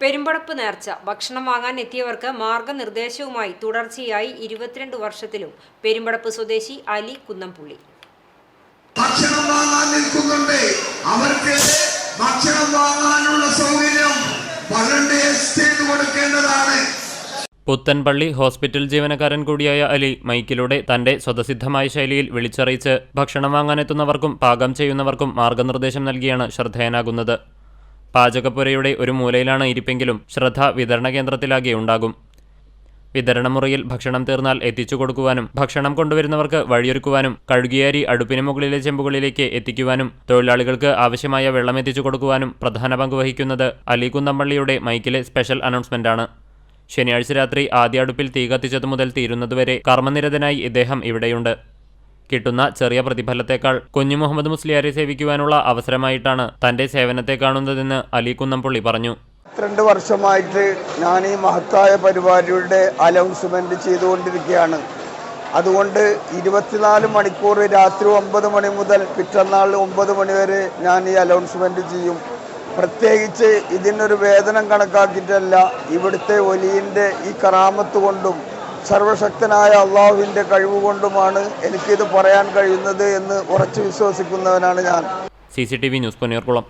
പെരുമ്പടപ്പ് നേർച്ച ഭക്ഷണം വാങ്ങാൻ എത്തിയവർക്ക് മാർഗനിർദ്ദേശവുമായി തുടർച്ചയായി ഇരുപത്തിരണ്ട് വർഷത്തിലും പെരുമ്പടപ്പ് സ്വദേശി അലി കുന്നംപുള്ളി. ഭക്ഷണം വാങ്ങാൻ നിൽക്കുന്നുണ്ട്. അവർക്ക് ഭക്ഷണം വാങ്ങാനുള്ള സൗകര്യം ചെയ്തു കൊടുക്കേണ്ടതാണ്. പുത്തൻപള്ളി ഹോസ്പിറ്റൽ ജീവനക്കാരൻ കൂടിയായ അലി മൈക്കിലൂടെ തന്റെ സ്വതസിദ്ധമായ ശൈലിയിൽ വിളിച്ചറിയിച്ച് ഭക്ഷണം വാങ്ങാനെത്തുന്നവർക്കും പാകം ചെയ്യുന്നവർക്കും മാർഗനിർദ്ദേശം നൽകിയാണ് ശ്രദ്ധേയനാകുന്നത്. പാചകപ്പുരയുടെ ഒരു മൂലയിലാണ് ഇരിപ്പെങ്കിലും ശ്രദ്ധ വിതരണ കേന്ദ്രത്തിലാകെ ഉണ്ടാകും. വിതരണമുറിയിൽ ഭക്ഷണം തീർന്നാൽ എത്തിച്ചു കൊടുക്കുവാനും ഭക്ഷണം കൊണ്ടുവരുന്നവർക്ക് വഴിയൊരുക്കുവാനും കഴുകിയാരി അടുപ്പിന് മുകളിലെ ചെമ്പുകളിലേക്ക് എത്തിക്കുവാനും തൊഴിലാളികൾക്ക് ആവശ്യമായ വെള്ളം എത്തിച്ചു കൊടുക്കുവാനും പ്രധാന പങ്ക് വഹിക്കുന്നത് അലി കുന്നമ്പള്ളിയുടെ മൈക്കിലെ സ്പെഷ്യൽ അനൗൺസ്മെന്റാണ്. ശനിയാഴ്ച രാത്രി ആദ്യ അടുപ്പിൽ തീ കത്തിച്ചതു മുതൽ തീരുന്നതുവരെ കർമ്മനിരതനായി ഇദ്ദേഹം ഇവിടെയുണ്ട്. കിട്ടുന്ന ചെറിയ പ്രതിഫലത്തേക്കാൾ കുഞ്ഞു മുഹമ്മദ് മുസ്ലിയാരെ സേവിക്കുവാനുള്ള അവസരമായിട്ടാണ് തന്റെ സേവനത്തെ കാണുന്നതെന്ന് അലി കുന്നംപുള്ളി പറഞ്ഞു. രണ്ട് വർഷമായിട്ട് ഞാൻ ഈ മഹത്തായ പരിപാടിയുടെ അനൗൺസ്മെന്റ് ചെയ്തുകൊണ്ടിരിക്കുകയാണ്. അതുകൊണ്ട് ഇരുപത്തിനാല് മണിക്കൂർ രാത്രി ഒമ്പത് മണി മുതൽ പിറ്റന്നാൾ ഒമ്പത് മണി വരെ ഞാൻ ഈ അനൗൺസ്മെന്റ് ചെയ്യും. പ്രത്യേകിച്ച് ഇതിനൊരു വേതനം കണക്കാക്കിയിട്ടല്ല ഇവിടുത്തെ ഒലിയിന്റെ ഈ കറാമത്ത് കൊണ്ടും സർവശക്തനായ അള്ളാഹുവിന്റെ കഴിവ് കൊണ്ടുമാണ് എനിക്കിത് പറയാൻ കഴിയുന്നത് എന്ന് ഉറച്ചു വിശ്വസിക്കുന്നവനാണ് ഞാൻ. C C T V news Ponniyoorkulam.